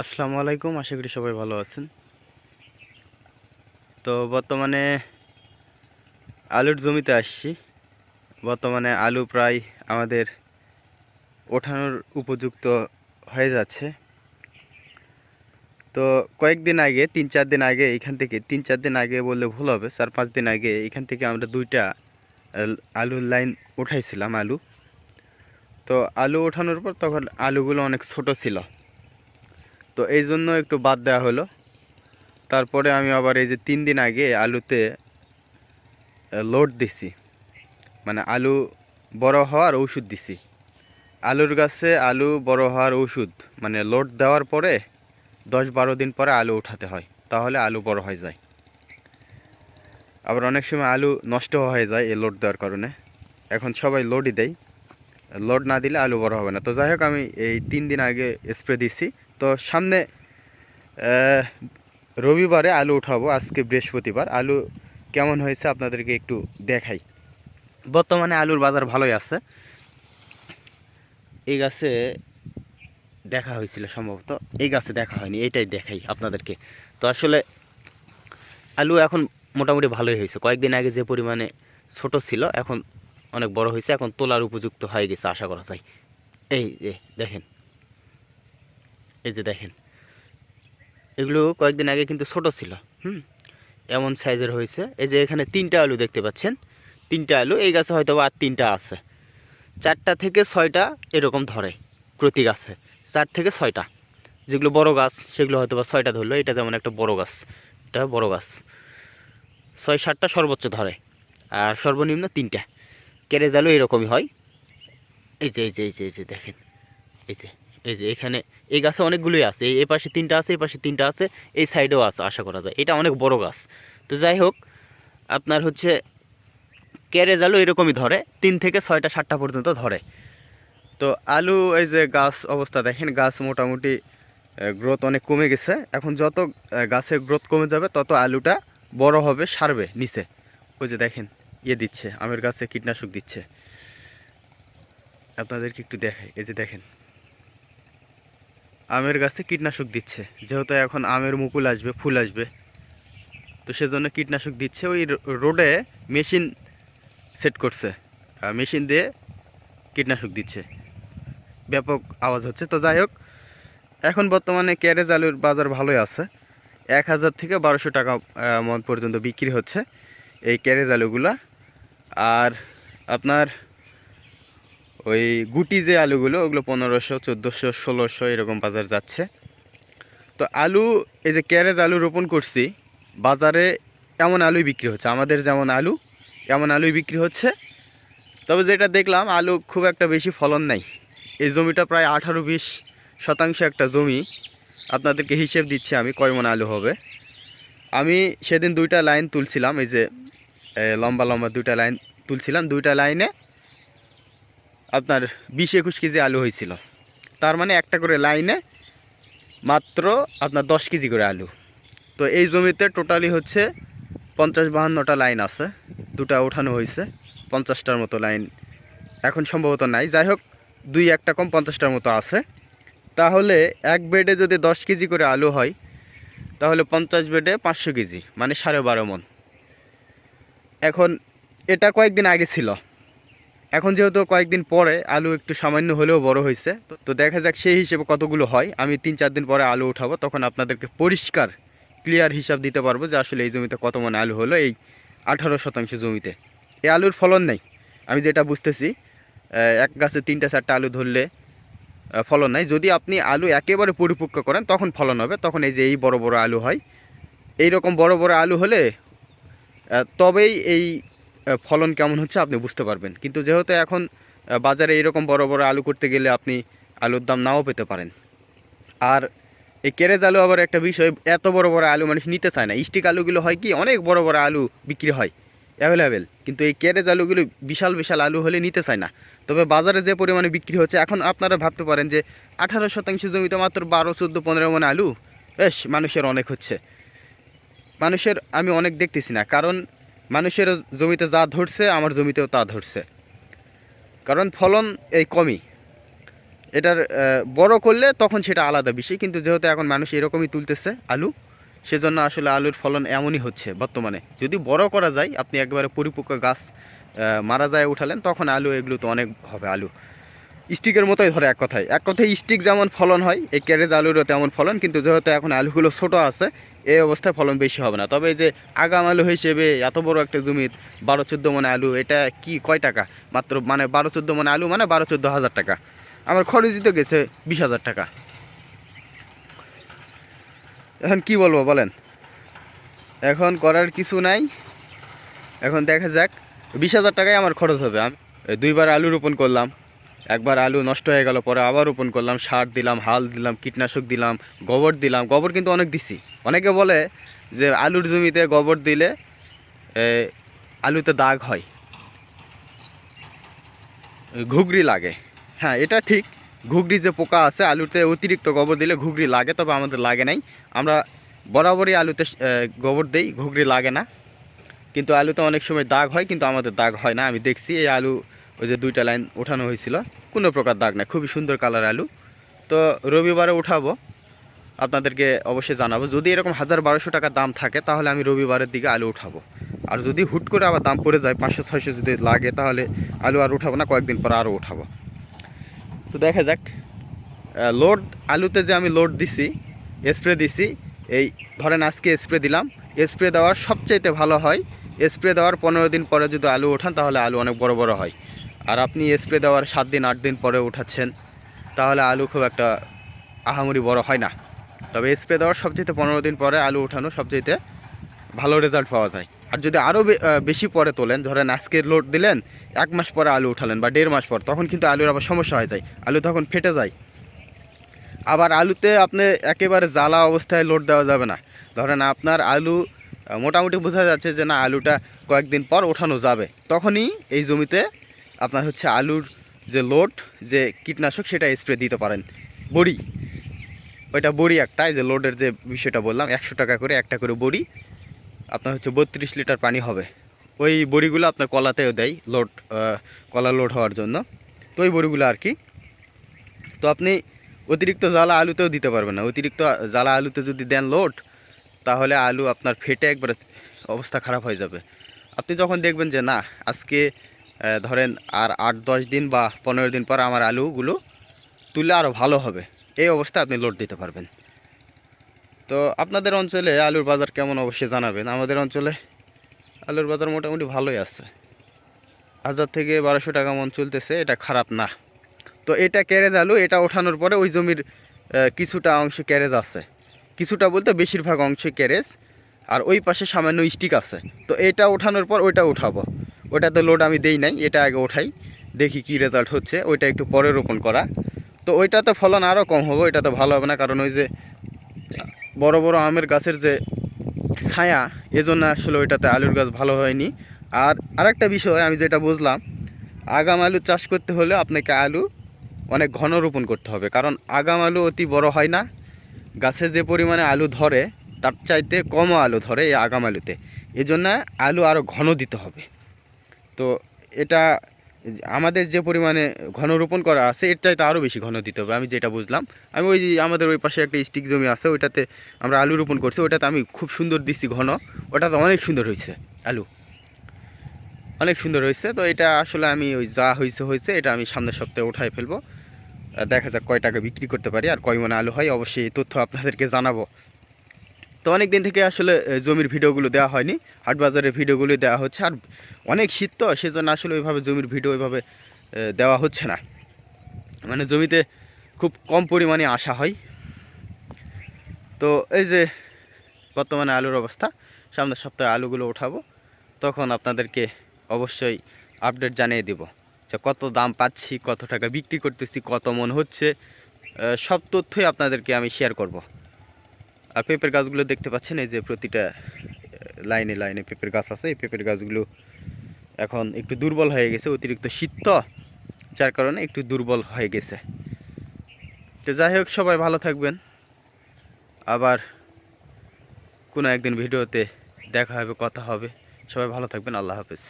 আসসালামু আলাইকুম, আশা করি সবাই ভালো আছেন। তো বর্তমানে আলুর জমিতে আসছি। বর্তমানে আলু প্রায় আমাদের ওঠানোর উপযুক্ত হয়ে যাচ্ছে। তো কয়েকদিন আগে, তিন চার দিন আগে এখান থেকে, তিন চার দিন আগে বললে ভুল হবে, চার পাঁচ দিন আগে এখান থেকে আমরা দুইটা আলুর লাইন উঠাইছিলাম আলু। তো আলু ওঠানোর পর তখন আলুগুলো অনেক ছোট ছিল। তো এই জন্য একটু বাদ দেওয়া হলো। তারপরে আমি আবার এই যে তিন দিন আগে আলুতে লোড দিছি। মানে আলু বড় হওয়ার ওষুধ দিছি। আলুর গাছে আলু বড় হওয়ার ওষুধ মানে লোড দেওয়ার পরে দশ বারো দিন পরে আলু উঠাতে হয়, তাহলে আলু বড় হয়ে যায়। আবার অনেক সময় আলু নষ্ট হয়ে যায় এই লোড দেওয়ার কারণে। এখন সবাই লোডই দেয়। লোড না দিলে আলু বড় হবে না। তো যাই হোক, আমি এই তিন দিন আগে স্প্রে দিছি। তো সামনে রবিবারে আলু উঠাবো, আজকে বৃহস্পতিবার। আলু কেমন হয়েছে আপনাদেরকে একটু দেখাই। বর্তমানে আলুর বাজার ভালোই আছে। এই গাছে দেখা হয়েছিল সম্ভবত। এই গাছে দেখা হয়নি এটাই দেখাই আপনাদেরকে। তো আসলে আলু এখন মোটামুটি ভালোই হয়েছে। কয়েকদিন আগে যে পরিমাণে ছোট ছিল, এখন অনেক বড় হয়েছে। এখন তোলার উপযুক্ত হয়ে গেছে, আশা করা যায়। এই যে, দেখেন। এই যে দেখেন। এগুলো কয়েকদিন আগে কিন্তু ছোট ছিল, হুম? এমন সাইজের হয়েছে। এই যে এখানে তিনটা আলু দেখতে পাচ্ছেন। তিনটা আলু, এই গাছে হয়তো আর তিনটা আছে। চারটা থেকে ছয়টা এরকম ধরে প্রতি গাছে। চার থেকে ছয়টা। যেগুলো বড় গাছ, সেগুলো হয়তো বা ছয়টা ধরলো। এটা যেমন একটা বড় গাছ, এটা বড় গাছ। ছয় সাতটা সর্বোচ্চ ধরে, আর সর্বনিম্ন তিনটা। কেরেজ আলু এরকমই হয়। এই যে এই যে এই যে এই যে দেখেন। এই যে। এই যে এখানে এই গাছে অনেকগুলোই আছে, এই- পাশে তিনটা আছে, এই পাশে তিনটা আছে, এই সাইডেও আছে, আশা করা যায়। এটা অনেক বড় গাছ। তো যাই হোক, আপনার হচ্ছে ক্যারেজ আলু এরকমই ধরে, তিন থেকে ছয়টা, সাতটা পর্যন্ত ধরে। তো আলু, এই যে গাছ অবস্থা দেখেন, গাছ মোটামুটি গ্রোথ অনেক কমে গেছে। এখন যত গাছের গ্রোথ কমে যাবে, তত আলুটা বড় হবে, সারবে নিচে। ওই যে দেখেন ইয়ে দিচ্ছে, আমের গাছে কীটনাশক দিচ্ছে। আপনাদেরকে একটু দেখাই, এই যে দেখেন। আমের গাছে কীটনাশক দিচ্ছে। যেহেতু এখন আমের মুকুল আসবে, ফুল আসবে। তো সেজন্য কীটনাশক দিচ্ছে। ওই রোডে মেশিন সেট করছে। মেশিন দিয়ে কীটনাশক দিচ্ছে। ব্যাপক আওয়াজ হচ্ছে। তো যাই হোক, এখন বর্তমানে ক্যারেজ আলুর বাজার ভালোই আছে। এক হাজার থেকে বারোশো টাকা মন পর্যন্ত বিক্রি হচ্ছে এই ক্যারেজ আলুগুলা। আর আপনার ওই গুটি যে আলুগুলো, ওগুলো পনেরোশো, চোদ্দোশো, ষোলোশো এরকম বাজার যাচ্ছে। তো আলু, এই যে ক্যারেজ আলু রোপণ করছি, বাজারে এমন আলুই বিক্রি হচ্ছে। আমাদের যেমন আলু, এমন আলুই বিক্রি হচ্ছে। তবে যেটা দেখলাম, আলু খুব একটা বেশি ফলন নাই। এই জমিটা প্রায় আঠারো বিশ শতাংশ একটা জমি। আপনাদেরকে হিসেব দিচ্ছি আমি কয় মন আলু হবে। আমি সেদিন দুইটা লাইন তুলছিলাম, এই যে লম্বা লম্বা দুইটা লাইন তুলছিলাম। দুইটা লাইনে আপনার বিশ একুশ কেজি আলু হয়েছিল। তার মানে একটা করে লাইনে মাত্র আপনার দশ কেজি করে আলু। তো এই জমিতে টোটালি হচ্ছে পঞ্চাশ বাহান্নটা লাইন আছে। দুটা ওঠানো হয়েছে, পঞ্চাশটার মতো লাইন এখন সম্ভবত নাই। যাই হোক, দুই একটা কম পঞ্চাশটার মতো আছে। তাহলে এক বেডে যদি দশ কেজি করে আলু হয়, তাহলে পঞ্চাশ বেডে পাঁচশো কেজি মানে সাড়ে বারো মন। এখন এটা কয়েকদিন আগে ছিল। এখন যেহেতু কয়েকদিন পরে আলু একটু সামান্য হলেও বড় হয়েছে, তো- দেখা যাক সেই হিসেবে কতগুলো হয়। আমি তিন চার দিন পরে আলু উঠাবো, তখন আপনাদেরকে পরিষ্কার ক্লিয়ার হিসাব দিতে পারব যে আসলে এই জমিতে কত মন আলু হলো এই আঠারো শতাংশ জমিতে। এই আলুর ফলন নেই। আমি যেটা বুঝতেছি এক গাছে তিনটা চারটা আলু ধরলে ফলন নাই। যদি আপনি আলু একেবারে পরিপক্ক করেন, তখন ফলন হবে। তখন এই যে এই বড় বড় আলু হয় এই রকম বড় বড় আলু হলে তবেই এই ফলন কেমন হচ্ছে আপনি বুঝতে পারবেন। কিন্তু যেহেতু এখন বাজারে এরকম বড় বড় আলু করতে গেলে আপনি আলুর দাম নাও পেতে পারেন। আর এই কেরেজ আলু আবার একটা বিষয়, এত বড় বড় আলু মানুষ নিতে চায় না। স্টিক আলুগুলো হয় কি, অনেক বড় বড় আলু বিক্রি হয় অ্যাভেলেবেল কিন্তু এই কেরেজ আলুগুলো বিশাল বিশাল আলু হলে নিতে চায় না। তবে বাজারে যে পরিমাণে বিক্রি হচ্ছে, এখন আপনারা ভাবতে পারেন যে আঠারো শতাংশ জমিতে মাত্র বারো, চোদ্দ, পনেরো মনে আলু, বেশ, মানুষের অনেক হচ্ছে। মানুষের, আমি অনেক দেখতেছি না। কারণ মানুষের জমিতে যা ধরছে, আমার জমিতেও তা ধরছে। কারণ ফলন এই কমই। এটার বড় করলে তখন সেটা আলাদা বিষয়, কিন্তু যেহেতু এখন মানুষ এরকমই তুলতেছে আলু, সেজন্য আসলে আলুর ফলন এমনই হচ্ছে বর্তমানে। যদি বড় করা যায়, আপনি একবারে পরিপক্ক গাছ মারা যায় উঠালেন, তখন আলু এগুলো তো অনেক হবে আলু। স্টিকের মতোই ধরে এক কথায়। এক কথায় স্টিক যেমন ফলন হয়, এই ক্যারেজ আলুরও তেমন ফলন, কিন্তু যেহেতু এখন আলুগুলো ছোট আছে এই অবস্থায় ফলন বেশি হবে না। তবে এই যে আগাম আলু হিসেবে এত বড় একটা জমির বারো চোদ্দ মনে আলু, এটা কি কয় টাকা? মাত্র মানে বারো চোদ্দ মনে আলু মানে বারো চোদ্দ হাজার টাকা। আমার খরচ দিতে গেছে বিশ হাজার টাকা। এখন কি বলব বলেন? এখন করার কিছু নাই। এখন দেখা যাক। বিশ হাজার টাকায় আমার খরচ হবে। আমি দুইবার আলু রোপণ করলাম। একবার আলু নষ্ট হয়ে গেল, পরে আবার রোপণ করলাম, সার দিলাম, হাল দিলাম, কীটনাশক দিলাম, গোবর দিলাম। গোবর কিন্তু অনেক দিছি। অনেকে বলে যে আলুর জমিতে গোবর দিলে আলুতে দাগ হয়। ঘুগরি লাগে। হ্যাঁ এটা ঠিক। ঘুগরি যে পোকা আছে, আলুতে অতিরিক্ত গোবর দিলে ঘুগরি লাগে, তবে আমাদের লাগে নাই। আমরা বরাবরই আলুতে গোবর দেই, ঘুগরি লাগে না। কিন্তু আলুতে অনেক সময় দাগ হয়, কিন্তু আমাদের দাগ হয় না। আমি দেখছি এই আলু ওই যে দুইটা লাইন ওঠানো হয়েছিল। কোনো প্রকার দাগ নাই, খুবই সুন্দর কালার আলু। তো রবিবারে উঠাবো, আপনাদেরকে অবশ্যই জানাব। যদি এরকম হাজার বারোশো টাকা দাম থাকে, তাহলে আমি রবিবারের দিকে আলু উঠাবো। আর যদি হুট করে আবার দাম পড়ে যায়, পাঁচশো, ছয়শো যদি লাগে, তাহলে আলু আর উঠাবো না, কয়েকদিন পর আরও উঠাবো। তো দেখা যাক লোড আলুতে যে আমি লোড দিছি স্প্রে দিছি, এই ধরেন আজকে স্প্রে দিলাম স্প্রে দেওয়ার সবচাইতে ভালো হয় স্প্রে দেওয়ার পনেরো দিন পরে যদি আলু ওঠান, তাহলে আলু অনেক বড় বড় হয়। আর আপনি স্প্রে দেওয়ার সাত দিন, আট দিন পরে উঠাচ্ছেন, তাহলে আলু খুব একটা আহামরি বড় হয় না। তবে স্প্রে দেওয়ার সবচেয়ে পনেরো দিন পরে আলু ওঠানো সবচেয়ে ভালো রেজাল্ট পাওয়া যায়। আর যদি আরও বেশি পরে তোলেন, ধরেন আজকে লোড দিলেন, এক মাস পরে আলু উঠালেন বা দেড় মাস পর, তখন কিন্তু আলুর আবার সমস্যা হয়ে যায়, আলু তখন ফেটে যায়। আবার আলুতে আপনি একেবারে জ্বালা অবস্থায় লোড দেওয়া যাবে না। ধরেন আপনার আলু মোটামুটি বোঝা যাচ্ছে যে না, আলুটা কয়েকদিন পর ওঠানো যাবে। তখনই এই জমিতে আপনার হচ্ছে আলুর যে লোড যে কীটনাশক, সেটা স্প্রে দিতে পারেন। বড়ি, ওইটা বড়ি একটা যে লোডের যে বিষয়টা বললাম, একশো টাকা করে একটা করে বড়ি, আপনার হচ্ছে বত্রিশ লিটার পানি হবে। ওই বড়িগুলো আপনার কলাতেও দেয় লোড কলা লোড হওয়ার জন্য। তো ওই বড়িগুলো আর কি। তো আপনি অতিরিক্ত জ্বালা আলুতেও দিতে পারবেন না। অতিরিক্ত জ্বালা আলুতে যদি দেন লোড তাহলে আলু আপনার ফেটে একবারে অবস্থা খারাপ হয়ে যাবে। আপনি যখন দেখবেন যে, না, আজকে ধরেন আর আট, দশ দিন বা পনেরো দিন পর আমার আলুগুলো তুলে আরও ভালো হবে। এই অবস্থায় আপনি লোড দিতে পারবেন। তো আপনাদের অঞ্চলে আলুর বাজার কেমন অবশ্যই জানাবেন। আমাদের অঞ্চলে আলুর বাজার মোটামুটি ভালোই আছে। হাজার থেকে বারোশো টাকা মন চলতেছে, এটা খারাপ না। তো এটা ক্যারেজ আলু, এটা ওঠানোর পরে ওই জমির কিছুটা অংশ ক্যারেজ আছে। কিছুটা বলতে বেশিরভাগ অংশ ক্যারেজ আর ওই পাশে সামান্য স্টিক আছে। তো এটা ওঠানোর পর ওইটা উঠাবো। ওটাতে লোড আমি দেই নাই, এটা আগে ওঠাই, দেখি কি রেজাল্ট হচ্ছে, ওইটা একটু পরে রোপণ করা। তো ওইটাতে ফলন আরও কম হবে ওইটা তো ভালো হবে না, কারণ ওই যে বড় বড় আমের গাছের যে ছায়া, এজন্য আসলে ওইটাতে আলুর গাছ ভালো হয়নি। আর আরেকটা বিষয়, আমি যেটা বুঝলাম, আগাম আলু চাষ করতে হলে আপনাকে আলু অনেক ঘন রোপণ করতে হবে, কারণ আগাম আলু অতি বড় হয় না। গাছে যে পরিমাণে আলু ধরে, তার চাইতে কমও আলু ধরে এই আগাম আলুতে। এই জন্য আলু আরও ঘন দিতে হবে। তো এটা আমাদের যে পরিমাণে ঘন রোপণ করা আছে, এর চাইতে আরও বেশি ঘন দিতে হবে, আমি যেটা বুঝলাম। আমি ওই আমাদের ওই পাশে একটা স্টিক জমি আছে, ওইটাতে আমরা আলু রোপণ করছি, ওটাতে আমি খুব সুন্দর দিচ্ছি ঘন, ওটাতে অনেক সুন্দর হয়েছে আলু। অনেক সুন্দর হয়েছে, তো এটা আসলে আমি ওই যা হয়েছে হয়েছে, এটা আমি সামনের সপ্তাহে উঠাই ফেলব। দেখা যাক কয় টাকা বিক্রি করতে পারি আর কয় মনে আলু হয়, অবশ্যই এই তথ্য আপনাদেরকে জানাব। তো অনেক দিন থেকে আসলে জমির ভিডিওগুলো দেওয়া হয়নি। হাট বাজারের ভিডিওগুলো দেওয়া হচ্ছে। আর অনেক শীত তো, সেজন্য আসলে ওইভাবে জমির ভিডিও ওইভাবে দেওয়া হচ্ছে না। মানে জমিতে খুব কম পরিমাণে আসা হয়। তো এই যে বর্তমানে আলুর অবস্থা, সামনের সপ্তাহে আলুগুলো উঠাবো। তখন আপনাদেরকে অবশ্যই আপডেট জানিয়ে দিব যে কত দাম পাচ্ছি, কত টাকা বিক্রি করতেছি, কত মন হচ্ছে সব তথ্যই আপনাদেরকে আমি শেয়ার করব। আর পেঁপের গাছগুলো দেখতে পাচ্ছেন, এই যে প্রতিটা লাইনে লাইনে পেঁপের গাছ আছে। এই পেঁপের গাছগুলো এখন একটু দুর্বল হয়ে গেছে, অতিরিক্ত শীত তো যার কারণে একটু দুর্বল হয়ে গেছে। তো যাই হোক, সবাই ভালো থাকবেন। আবার কোনো একদিন ভিডিওতে দেখা হবে, কথা হবে। সবাই ভালো থাকবেন, আল্লাহ হাফেজ।